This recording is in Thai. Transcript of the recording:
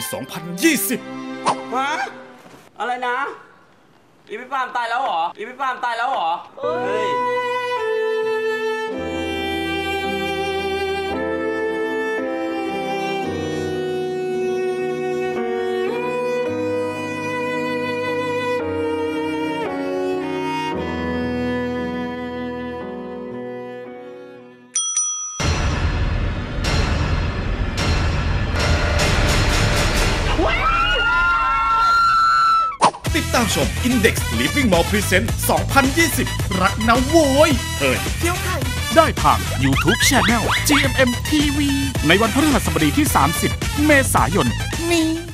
2020 ฮะอะไรนะ อีพี่ปามตายแล้วเหรอ อีพี่ปามตายแล้วเหรอ เฮ้ย ติดตามชม Index Living Mall Present 2020 รักนะโวยเถิดเที่ยวไทยได้ทาง YouTube Channel GMM TV ในวันพฤหัสบดีที่ 30 เมษายนนี้